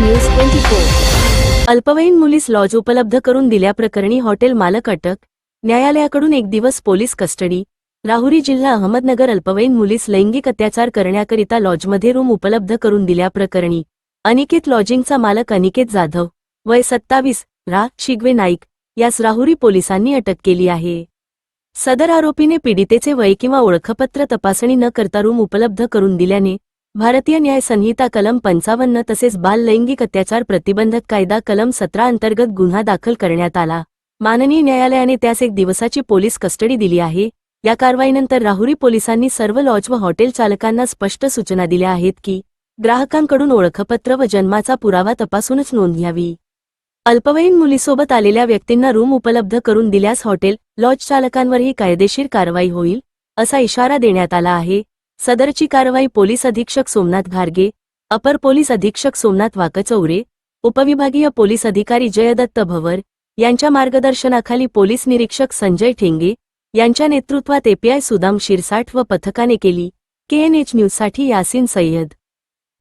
News twenty four अल्पवयीन मुलीस lodge उपलब्ध करून दिल्याप्रकरणी हॉटेल मालक अटक. न्यायालयाकडून एक दिवस पोलीस कस्टडी. राहुरी जिल्हा अहमदनगर अल्पवयीन मुलीस लैंगिक अत्याचार करण्याकरिता लॉजमध्ये रूम उपलब्ध करून दिल्याप्रकरणी. अनिकेत लॉजिंगचा मालक अनिकेत जाधव. वय सत्तावीस रा. शिगवे नाईक. यास राहुरी पोलिसांनी अटक केली आहे. सदर आरोपीने पीडितेचे वय किंवा ओळखपत्र तपासणी न करता रूम उपलब्ध करून दिल्याने भारतीय न्याय संहिता कलम पंचावन्न तसेच बाल लैंगिक अत्याचार प्रतिबंधक कायदा कलम सतरा अंतर्गत गुन्हा दाखल करण्यात आला. माननीय न्यायालयाने त्यास एक दिवसाची पोलीस कस्टडी दिली आहे. या कारवाईनंतर राहुरी पोलिसांनी सर्व लॉज व हॉटेल चालकांना स्पष्ट सूचना दिल्या आहेत की ग्राहकांकडून ओळखपत्र व जन्माचा पुरावा तपासूनच नोंद घ्यावी. अल्पवयीन मुलीसोबत आलेल्या व्यक्तींना रूम उपलब्ध करून दिल्यास हॉटेल लॉज चालकांवरही कायदेशीर कारवाई होईल असा इशारा देण्यात आला आहे. सदरची कारवाई पोलीस अधीक्षक सोमनाथ घारगे अपर पोलीस अधीक्षक सोमनाथ वाकचौरे उपविभागीय पोलीस अधिकारी जयदत्त भवर यांच्या मार्गदर्शनाखाली पोलीस निरीक्षक संजय ठेंगे यांच्या नेतृत्वात एपीआय सुदाम शिरसाठ व पथकाने केली. केएनएच न्यूजसाठी यासिन सय्यद.